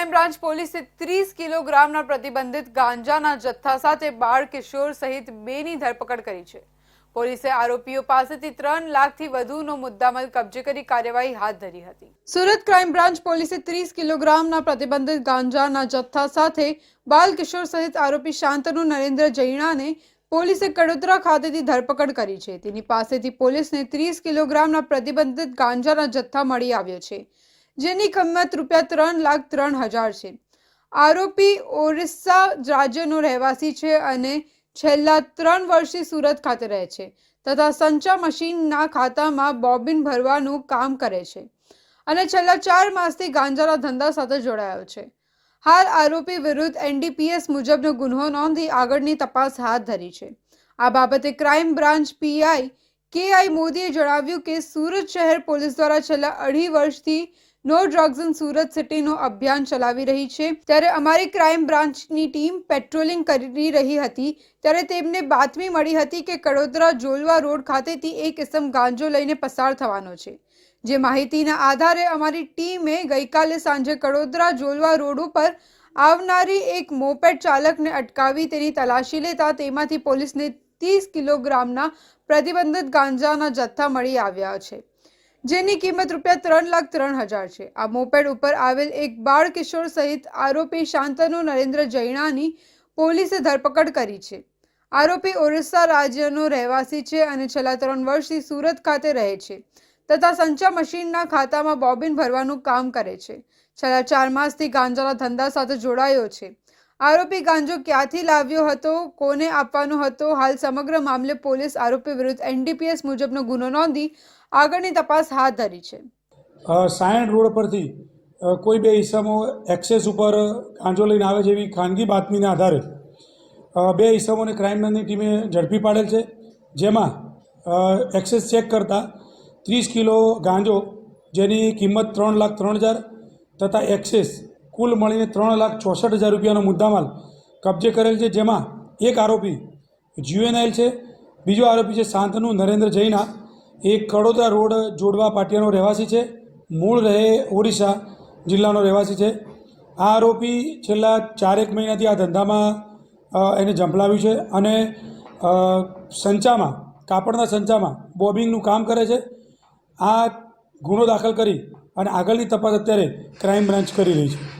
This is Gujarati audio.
ક્રાઇમ બ્રાન્ચ પોલીસે ત્રીસ કિલોગ્રામના પ્રતિબંધિત ગાંજાના જથ્થા સાથે બાળ કિશોર સહિત બેની ધરપકડ કરી છે. પોલીસે આરોપીઓ પાસેથી ત્રણ લાખથી વધુનો મુદ્દામાલ કબજે કરી કાર્યવાહી હાથ ધરી હતી. સુરત ક્રાઇમ બ્રાન્ચ પોલીસે ત્રીસ કિલોગ્રામના પ્રતિબંધિત ગાંજાના જથ્થા સાથે બાલ કિશોર સહિત આરોપી શાંતનુ નરેન્દ્ર જૈણાને પોલીસે કડોદરા ખાતેથી ધરપકડ કરી છે. તેની પાસેથી પોલીસને ત્રીસ કિલોગ્રામના પ્રતિબંધિત ગાંજાના જથ્થા મળી આવ્યો છે. જેની કિંમત રૂપિયા ત્રણ લાખ ત્રણ હજાર છે. આરોપી ઓરિસ્સા રાજ્યનો રહેવાસી છે અને છેલ્લા ત્રણ વર્ષથી સુરત ખાતે રહે છે તથા સંચા મશીનના ખાતામાં બોબિન ભરવાનું કામ કરે છે અને છેલ્લા ચાર માસથી ગાંજાના ધંધા સાથે જોડાયો છે. હાલ આરોપી વિરુદ્ધ એનડીપીએસ મુજબનો ગુન્હો નોંધી આગળની તપાસ હાથ ધરી છે. આ બાબતે ક્રાઇમ બ્રાન્ચ પીઆઈ કે આઈ મોદીએ જણાવ્યું કે સુરત શહેર પોલીસ દ્વારા છેલ્લા અઢી વર્ષથી નો ડ્રગ્સ ઇન સુરત સિટીનો અભિયાન ચલાવી રહી છે. ત્યારે અમારી ક્રાઇમ બ્રાન્ચની ટીમ પેટ્રોલિંગ કરી રહી હતી, ત્યારે તેમને બાતમી મળી હતી કે કડોદરા જોલવા રોડ ખાતેથી એક ઇસમ ગાંજો લઈને પસાર થવાનો છે. જે માહિતીના આધારે અમારી ટીમે ગઈકાલે સાંજે કડોદરા જોલવા રોડ ઉપર આવનારી એક મોપેડ ચાલકને અટકાવી તેની તલાશી લેતા તેમાંથી પોલીસને ત્રીસ કિલોગ્રામના પ્રતિબંધિત ગાંજાના જથ્થા મળી આવ્યા છે. જેની કિંમત રૂપિયા ત્રણ લાખ ત્રણ હજાર છે. આ મોપેડ ઉપર આવેલ એક બાળ કિશોર સહિત આરોપી શાંતનુ નરેન્દ્ર જૈણાની પોલીસે ધરપકડ કરી છે. આરોપી ઓરિસ્સા રાજ્યનો રહેવાસી છે અને છેલ્લા ત્રણ વર્ષથી સુરત ખાતે રહે છે તથા સંચા મશીનના ખાતામાં બોબિન ભરવાનું કામ કરે છે. છેલ્લા ચાર માસથી ગાંજાના ધંધા સાથે જોડાયો છે. આરોપી ગાંજો ક્યાંથી લાવ્યો હતો, કોને આપવાનો હતો? હાલ સમગ્ર મામલે પોલીસ આરોપી વિરુદ્ધ એનડીપીએસ મુજબનો ગુનો નોંધી આગળની તપાસ હાથ ધરી છે. સાયણ રોડ પરથી કોઈ બે ઈસમો એક્સેસ ઉપર ગાંજો લઈને આવે છે એવી ખાનગી બાતમીના આધારે. બે ઈસમોને ક્રાઇમ બ્રાન્ચની ટીમે ઝડપી પાડેલ છે, જેમાં એક્સેસ ચેક કરતાં ત્રીસ કિલો ગાંજો, જેની કિંમત ત્રણ લાખ ત્રણ હજાર તથા એક્સેસ કુલ મળીને ત્રણ લાખ ચોસઠ હજાર રૂપિયાનો મુદ્દામાલ કબજે કરેલ છે, જેમાં એક આરોપી જ્યુએનઆઈલ છે, બીજો આરોપી છે શાંતનુ નરેન્દ્ર જૈના. એ કડોદરા રોડ જોડવા પાટિયાનો રહેવાસી છે, મૂળ રહે ઓડિશા જિલ્લાનો રહેવાસી છે. આ આરોપી છેલ્લા ચારેક મહિનાથી આ ધંધામાં એને ઝંપલાવ્યું છે અને સંચામાં, કાપડના સંચામાં બોબિંગનું કામ કરે છે. આ ગુનો દાખલ કરી અને આગળની તપાસ અત્યારે ક્રાઇમ બ્રાન્ચ કરી રહી છે.